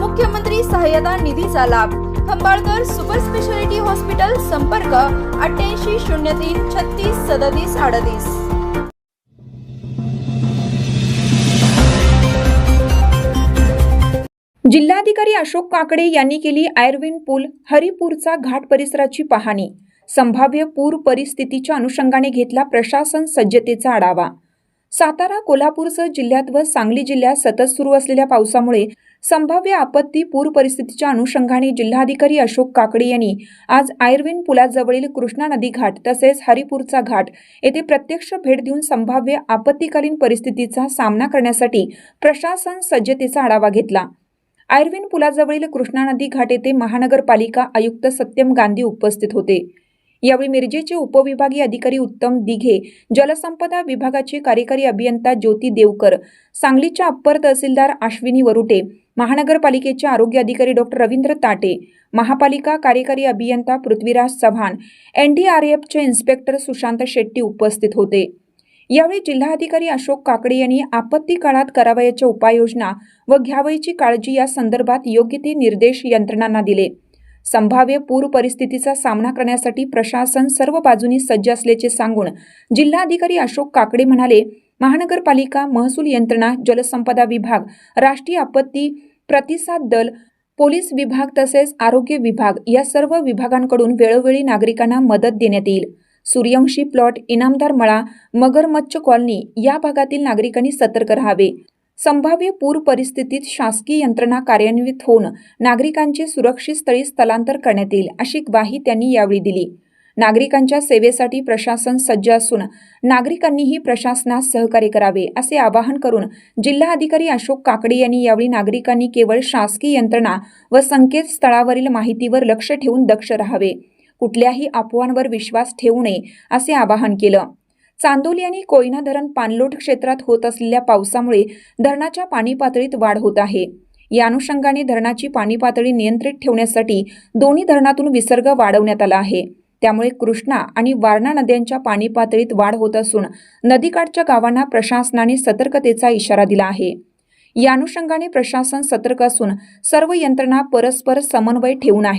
मुख्यमंत्री सहाय्यता निधीचा लाभ. खंबाळकर सुपर स्पेशालिटी हॉस्पिटल संपर्क अठ्ठ्याऐंशी शून्य तीन छत्तीस सदतीस अडतीस. जिल्हाधिकारी अशोक काकडे यांनी केली आयर्विन पूल हरिपूरचा घाट परिसराची पाहणी. संभाव्य पूर परिस्थितीच्या अनुषंगाने घेतला प्रशासन सज्जतेचा आढावा. सातारा कोल्हापूरसह जिल्ह्यात व सांगली जिल्ह्यात सतत सुरू असलेल्या पावसामुळे संभाव्य आपत्ती पूर परिस्थितीच्या अनुषंगाने जिल्हाधिकारी अशोक काकडे यांनी आज आयर्विन पुलाजवळील कृष्णा नदी घाट तसेच हरिपूरचा घाट येथे प्रत्यक्ष भेट देऊन संभाव्य आपत्तीकालीन परिस्थितीचा सामना करण्यासाठी प्रशासन सज्जतेचा आढावा घेतला. आयर्विन पुलाजवळील कृष्णा नदी घाट येथे महानगरपालिका आयुक्त सत्यम गांधी उपस्थित होते. यावेळी मिरजेचे उपविभागीय अधिकारी उत्तम दिघे जलसंपदा विभागाचे कार्यकारी अभियंता ज्योती देवकर सांगलीच्या अप्पर तहसीलदार अश्विनी वरुटे महानगरपालिकेचे आरोग्य अधिकारी डॉक्टर रवींद्र ताटे महापालिका कार्यकारी अभियंता पृथ्वीराज चव्हाण एनडीआरएफचे इन्स्पेक्टर सुशांत शेट्टी उपस्थित होते. यावेळी जिल्हाधिकारी अशोक काकडे यांनी आपत्ती काळात करावयाच्या उपाययोजना व घ्यावयाची काळजी या संदर्भात योग्य ते निर्देश यंत्रणांना दिले. संभाव्य पूर परिस्थितीचा सामना करण्यासाठी प्रशासन सर्व बाजूनी सज्ज असल्याचे सांगून जिल्हाधिकारी अशोक काकडे म्हणाले महानगरपालिका महसूल यंत्रणा जलसंपदा विभाग राष्ट्रीय आपत्ती प्रतिसाद दल पोलीस विभाग तसेच आरोग्य विभाग या सर्व विभागांकडून वेळोवेळी नागरिकांना मदत देण्यात येईल. सूर्यवंशी प्लॉट इनामदार मळा मगरमच्छ कॉलनी या भागातील नागरिकांनी सतर्क राहावे. संभाव्य पूर परिस्थितीत शासकीय यंत्रणा कार्यान्वित होऊन नागरिकांचे सुरक्षित स्थळी स्थलांतर करण्यात येईल अशी ग्वाही त्यांनी यावेळी दिली. नागरिकांच्या सेवेसाठी प्रशासन सज्ज असून नागरिकांनीही प्रशासनास सहकार्य करावे असे आवाहन करून जिल्हाधिकारी अशोक काकडे यांनी यावेळी नागरिकांनी केवळ शासकीय यंत्रणा व संकेतस्थळावरील माहितीवर लक्ष ठेवून दक्ष राहावे. कुठल्याही अफवांवर विश्वास ठेवू नये असे आवाहन केलं. चांदोली आणि कोयना धरण पाणलोट क्षेत्रात होत असलेल्या पावसामुळे धरणाच्या पाणी पातळीत वाढ होत आहे. या अनुषंगाने धरणाची पाणी पातळी नियंत्रित ठेवण्यासाठी दोन्ही धरणातून विसर्ग वाढवण्यात आला आहे. त्यामुळे कृष्णा आणि वारणा नद्यांच्या पाणी पातळीत वाढ होत असून नदीकाठच्या गावांना प्रशासनाने सतर्कतेचा इशारा दिला आहे. या अनुषंगाने प्रशासन सतर्क असून सर्व यंत्रणा परस्पर समन्वय ठेवून आहे.